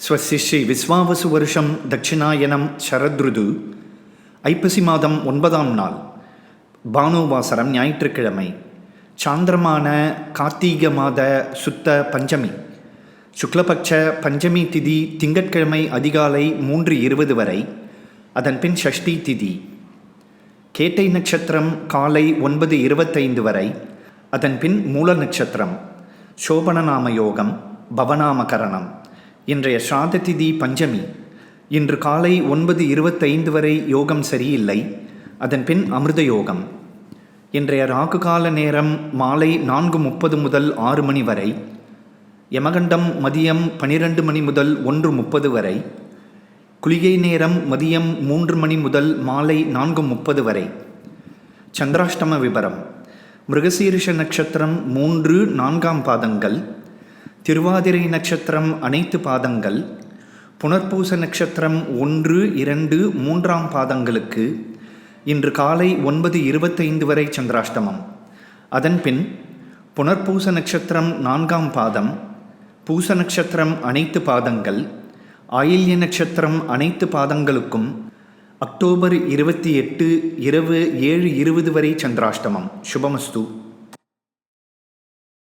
ஸ்வஸ்ய ஸ்ரீ விஸ்வாவசு வருஷம் தட்சிணாயனம் சரத்ருது ஐப்பசி மாதம் ஒன்பதாம் நாள் பானுவாசரம் ஞாயிற்றுக்கிழமை சாந்திரமான கார்த்தீக மாத சுத்த பஞ்சமி சுக்லபக்ஷ பஞ்சமி திதி திங்கட்கிழமை அதிகாலை மூன்று இருபது வரை அதன்பின் ஷஷ்டி திதி கேட்டை நட்சத்திரம் காலை ஒன்பது இருபத்தைந்து வரை அதன்பின் மூல நட்சத்திரம் சோபனநாம யோகம் பவநாமகரணம் இன்றைய ஸ்ராத திதி பஞ்சமி. இன்று காலை ஒன்பது இருபத்தைந்து வரை யோகம் சரியில்லை. அதன் பின் அமிர்த யோகம். இன்றைய ராகு கால நேரம் மாலை நான்கு முப்பது முதல் ஆறு மணி வரை. யமகண்டம் மதியம் பனிரெண்டு மணி முதல் ஒன்று முப்பது வரை. குளிகை நேரம் மதியம் மூன்று மணி முதல் மாலை நான்கு முப்பது வரை. சந்திராஷ்டம விபரம். மிருகசீரிஷ நட்சத்திரம் மூன்று நான்காம் பாதங்கள். திருவாதிரை நட்சத்திரம் அனைத்து பாதங்கள் புனர்பூச நட்சத்திரம் ஒன்று இரண்டு மூன்றாம் பாதங்களுக்கு இன்று காலை ஒன்பது இருபத்தைந்து வரை சந்திராஷ்டமம். அதன்பின் புனர்பூச நட்சத்திரம் நான்காம் பாதம் பூச நட்சத்திரம் அனைத்து பாதங்கள் ஆயில்ய நட்சத்திரம் அனைத்து பாதங்களுக்கும் அக்டோபர் இருபத்தி எட்டு இரவு ஏழு இருபது வரை சந்திராஷ்டமம். சுபமஸ்து.